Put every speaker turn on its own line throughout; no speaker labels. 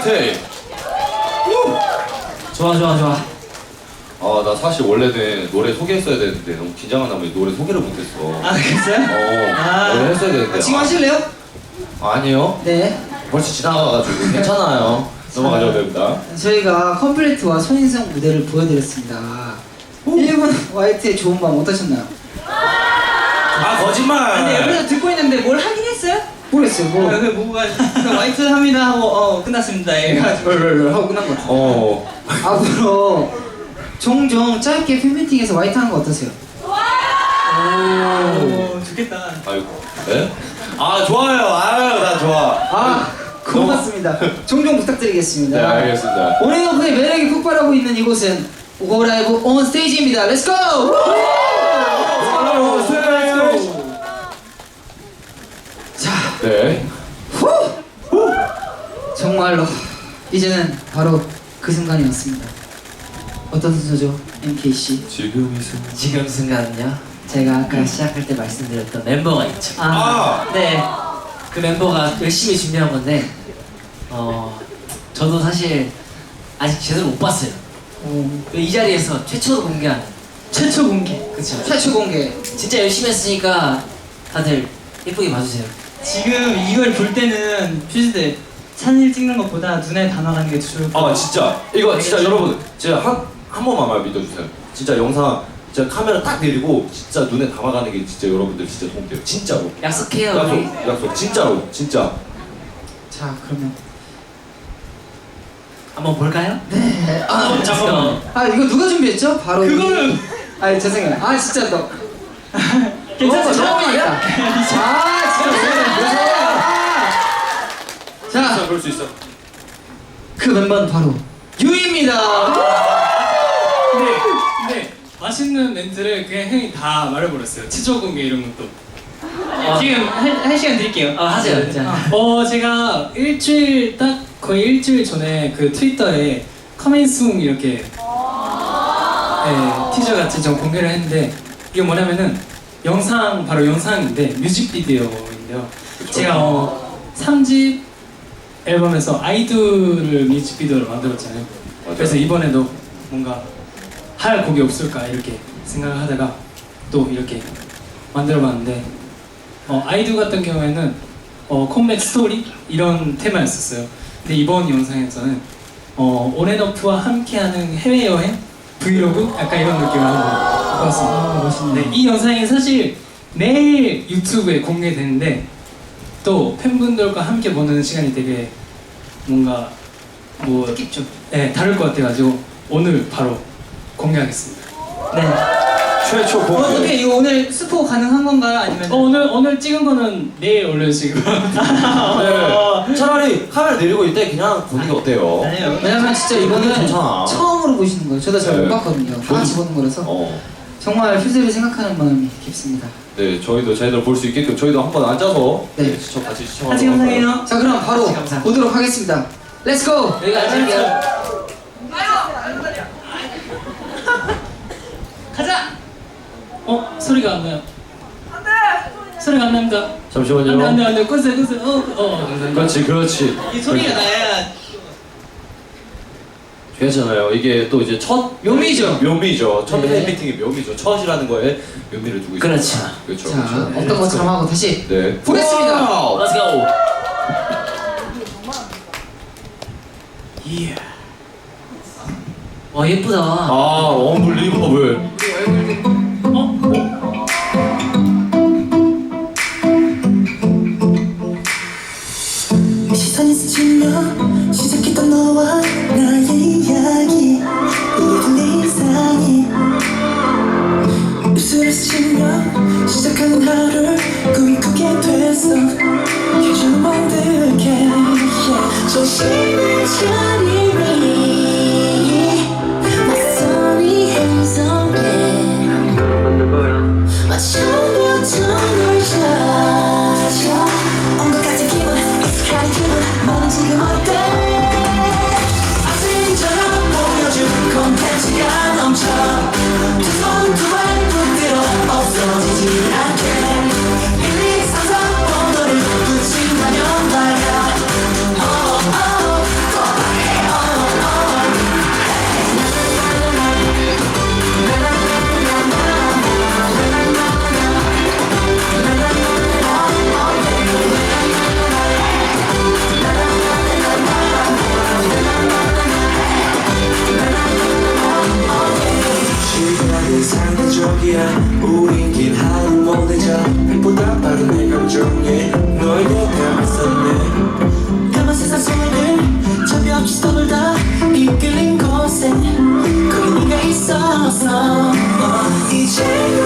같아.
좋아 좋아 좋아.
아, 나 사실 원래는 노래 소개했어야 되는데 너무 긴장하다 보니 노래 소개를 못했어.
아 그랬어요?
어,
아.
원래 했어야 되는데.
지금
아,
하실래요?
아니요.
네.
벌써 지나가가지고 괜찮아요. 넘어가셔도 됩니다.
저희가 컴플리트와 손인성 무대를 보여드렸습니다. 1분 화이트의 좋은 밤 어떠셨나요?
아, 거짓말!
근데 옆에서 듣고 있는데 뭘 하긴 했어요? 모르겠어요. 뭐.
그 뭐가 그 화이트 합니다 하고 어 끝났습니다 이래가지고
롤롤롤 하고 끝난 것 같아요.
어.
앞으로 종종 짧게 팬미팅에서 화이트 하는 거 어떠세요?
오 좋겠다
아이고. 네? 아, 좋아요. 아유, 나 좋아.
아 고맙습니다. 종종 부탁드리겠습니다.
네, 알겠습니다.
오늘도 그의 매력이 폭발하고 있는 이곳은 오라이브 온 스테이지입니다. 렛츠 고! 자,
네.
정말로 이제는 바로 그 순간이 왔습니다. 어떤 순서죠, MK 씨?
지금 이 순간.
지금 순간은요. 제가 아까 시작할 때 말씀드렸던 멤버가 있죠.
아!
네. 그 멤버가 열심히 준비한 건데 어 저도 사실 아직 제대로 못 봤어요.
오,
이 자리에서 최초로 공개한
최초 공개.
그쵸.
최초 공개.
진짜 열심히 했으니까 다들 예쁘게 봐주세요.
지금 이걸 볼 때는 퓨즈들 사진 찍는 것보다 눈에 담아가는 게 좋을
것아
같아요
진짜 이거 진짜 여러분 진짜 한, 한 번만 믿어주세요 진짜 영상 진짜 카메라 딱 내리고 진짜 눈에 담아가는 게 진짜 여러분들 진짜 도움돼요 진짜로
약속해요. 우리.
약속 약속 진짜로 진짜
자, 그러면
한번 볼까요?
네. 아,
잠깐만.
아 이거 누가 준비했죠? 바로
그거는-
이- 아 죄송해요. 아 진짜 너.
괜찮죠?
어, 처음이니까. 아 진짜. 자,
진짜 그럴 수 있어
그 멤버는 바로 유입니다.
근데, 근데 맛있는 멘트를 그냥 형이 다 말해버렸어요. 최초 공개 이런 것도.
지금 한, 한 시간 드릴게요
아 하세요. 진짜.
어 제가 일주일 딱 거의 일주일 전에 그 트위터에 커맨숭 이렇게 네, 티저 같이 좀 공개를 했는데 이게 뭐냐면은 영상 바로 영상인데 뮤직비디오인데요. 제가 어, 3집 앨범에서 아이돌을 뮤직비디오를 만들었잖아요.
맞아요.
그래서 이번에도 뭔가 할 곡이 없을까 이렇게 생각을 하다가 또 이렇게 만들어봤는데 어, 아이돌 같은 경우에는 어, 컴백 스토리 이런 테마였었어요. 근데 이번 영상에서는 어, 온앤오프와 함께하는 해외여행 브이로그 약간 이런 느낌을 한번 해봤습니다. 네, 이 영상이 사실 내일 유튜브에 공개되는데 또 팬분들과 함께 보는 시간이 되게 뭔가 뭐
뜻깊죠.
네, 다를 것 같아가지고 오늘 바로 공개하겠습니다.
네.
최초
어,
공개
어떻게 이거 오늘 스포 가능한 건가요? 아니면
어, 오늘 오늘 찍은 거는 내일 올려주시고
네. 차라리 카메라 내리고 있때 그냥 보는 게 어때요?
아니요
왜냐면 진짜 이거는
괜찮아.
처음으로 보시는 거예요. 저도 잘 못
네.
봤거든요. 다 같이 보는 거라서
어.
정말 휴즈를 생각하는 마음이 깊습니다.
네 저희도 저희들 볼 수 있게끔 저희도 한번 앉아서
네.
네. 시청 같이 시청하도록
같이? 감상해요
자 그럼 바로
같이.
보도록 하겠습니다. 렛츠 고!
여기가 앉을게요.
가자
어 소리가 안 나요. 안돼 소리가 안 납니다.
잠시만요
안 돼 안 돼 안 돼 끄세요 끄세요. 어, 어.
그렇지 그렇지
이 소리가 나야
괜찮아요. 이게 또 이제 첫
묘미죠.
묘미죠. 첫
네.
팬미팅의 묘미죠. 첫이라는 거에 묘미를 두고 있습니다.
그렇죠.
그렇죠.
자
그렇죠.
어떤 것처럼 하고 다시
네.
보겠습니다.
와우.
Let's go. 와 예쁘다.
아, 언블리버블.
시선이 스치며 이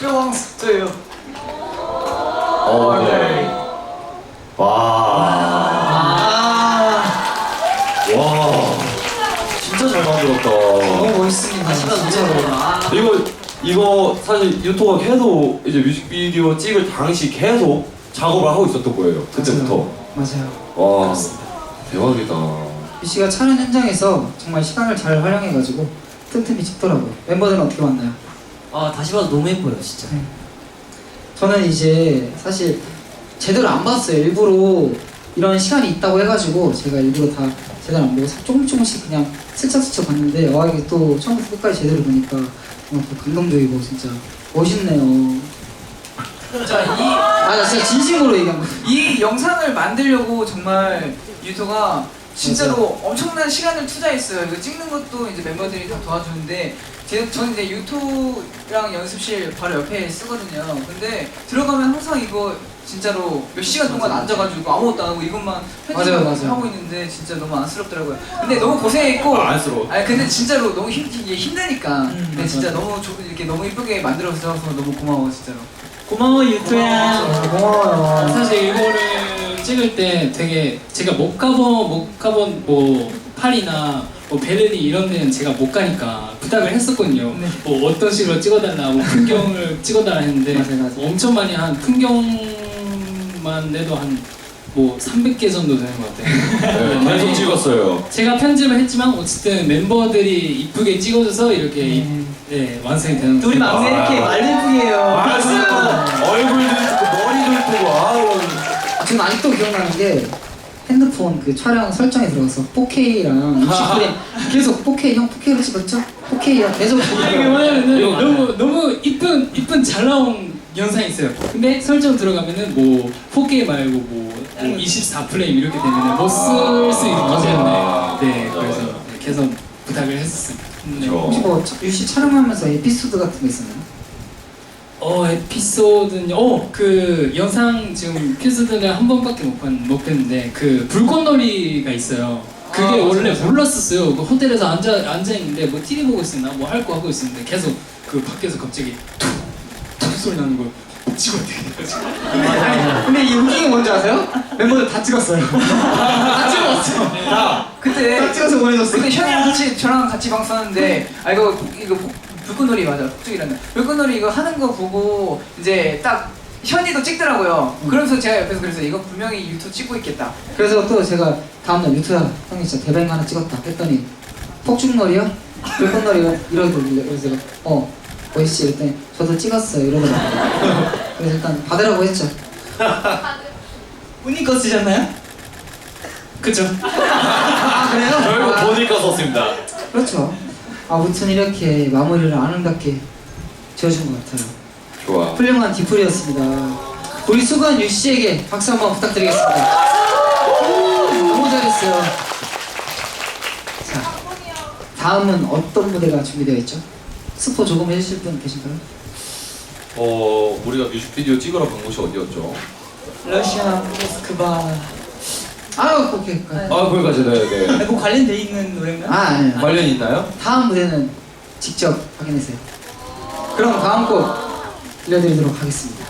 belongs to you. 어, 네. 와. 와. 진짜 잘 만들었다.
너무 멋있습니다. 진짜로.
아,
이거 이거 사실 유토가 계속 이제 뮤직비디오 찍을 당시 계속 작업을 하고 있었던 거예요. 그때부터.
맞아요.
와. 대박이다.
비 씨가 촬영 현장에서 정말 시간을 잘 활용해가지고 틈틈이 찍더라고요. 멤버들은 어떻게 봤나요?
아 다시 봐도 너무 예뻐요 진짜.
저는 이제 사실 제대로 안 봤어요. 일부러 이런 시간이 있다고 해가지고 제가 일부러 다 제대로 안 보고 조금 조금씩 그냥 슬쩍슬쩍 봤는데 와 이게 또 처음부터 끝까지 제대로 보니까 또 감동적이고 진짜 멋있네요.
자, 이,
아 나 진짜 진심으로 얘기한 거.
이 영상을 만들려고 정말 유토가 진짜로 엄청난 시간을 투자했어요. 이거 찍는 것도 이제 멤버들이 다 도와주는데 제, 저는 이제 유토랑 연습실 바로 옆에 쓰거든요. 근데 들어가면 항상 이거 진짜로 몇 시간 동안 앉아가지고 아무것도 안 하고 이것만 편집을
맞아요, 맞아요.
하고 있는데 진짜 너무 안쓰럽더라고요. 근데 너무 고생했고
아, 안쓰러워.
아니 근데 진짜로 너무 힘 이게 힘드니까.
음,
근데. 진짜 너무 좋 이렇게 너무 이쁘게 만들어서 너무 고마워 진짜로.
고마워 유토야.
고마워요.
사실 이거를 찍을 때 되게 제가 못 가본 못 가본 뭐 파리나 뭐 베를린 이런 데는 제가 못 가니까 부탁을 했었거든요.
네.
뭐 어떤 식으로 찍어달라, 뭐 풍경을 찍어달라 했는데
맞아요, 맞아요.
엄청 많이 한 풍경만 내도 한 뭐 300개 정도 되는 것 같아요.
네, 계속 찍었어요.
제가 편집을 했지만 어쨌든 멤버들이 이쁘게 찍어줘서 이렇게 네, 완성이 되는 같아요.
막내 이렇게 말리쁘게요.
박수! 얼굴도 이쁘고 머리도 이쁘고 아유.
지금 아직도 기억나는 게 핸드폰 그 촬영 설정에 들어가서 4K랑 60프레임 계속 4K 형 4K로 찍었죠? 4K야 계속
이게 뭐냐면은 너무 너무 이쁜 이쁜 잘 나온 영상이 있어요. 근데 설정 들어가면은 뭐 4K 말고 뭐 24 프레임 이렇게 되면은 못 쓸 수 있는 거였네. 네, 그래서 네, 계속 부탁을 했었습니다. 네.
혹시 뭐 유씨 촬영하면서 에피소드 같은 거 있었나요?
어 에피소드는 어그 영상 지금 에피소드를 한 번밖에 못, 봤, 못 봤는데 그 불꽃놀이가 있어요. 그게
아, 맞아,
원래
맞아.
몰랐었어요. 그 호텔에서 앉아 앉아 있는데 뭐 TV 보고 있었나 뭐 할 거 하고 있었는데 계속 그 밖에서 갑자기 툭툭 소리 나는 거 찍어야 돼.
근데 이 웃긴 게 뭔지 아세요? 멤버들 다 찍었어요. 다 찍었어.
자,
그때
다 찍어서 보내줬어.
근데 현이랑 같이 저랑 같이 방송하는데 아 이거 이거 북- 불꽃놀이 맞아 북쪽이라는 불꽃놀이 이거 하는 거 보고 이제 딱 현이도 찍더라고요. 그러면서 제가 옆에서 그래서 이거 분명히 유튜브 찍고 있겠다.
그래서 또 제가 다음날 유튜브야 형이 진짜 대박 하나 찍었다 했더니 폭죽놀이요? 불꽃놀이요? 이러더길래 그래서 제가 어 멋있지 이랬더니 저도 찍었어요 이러더라고요 그래서 일단 받으라고 했죠.
거 쓰셨나요?
그쵸?
아 그래요?
결국
아,
거 썼습니다.
그렇죠. 아무튼 이렇게 마무리를 아름답게 지어준 것 같아요.
좋아.
훌륭한 디플이었습니다. 우리 수건 유 씨에게 박수 한번 부탁드리겠습니다. 너무 잘했어요. 자, 다음은 어떤 무대가 준비되어 있죠? 스포 조금 해주실 분 계신가요?
어 우리가 뮤직비디오 찍으러 간 곳이 어디였죠?
러시아 모스크바.
아, 오케이. 오케이.
아 거기까지 네 네.
뭐 관련돼 있는 노래인가?
아, 아니요.
관련 있나요?
다음 무대는 직접 확인하세요. 그럼 다음 곡 들려드리도록 하겠습니다.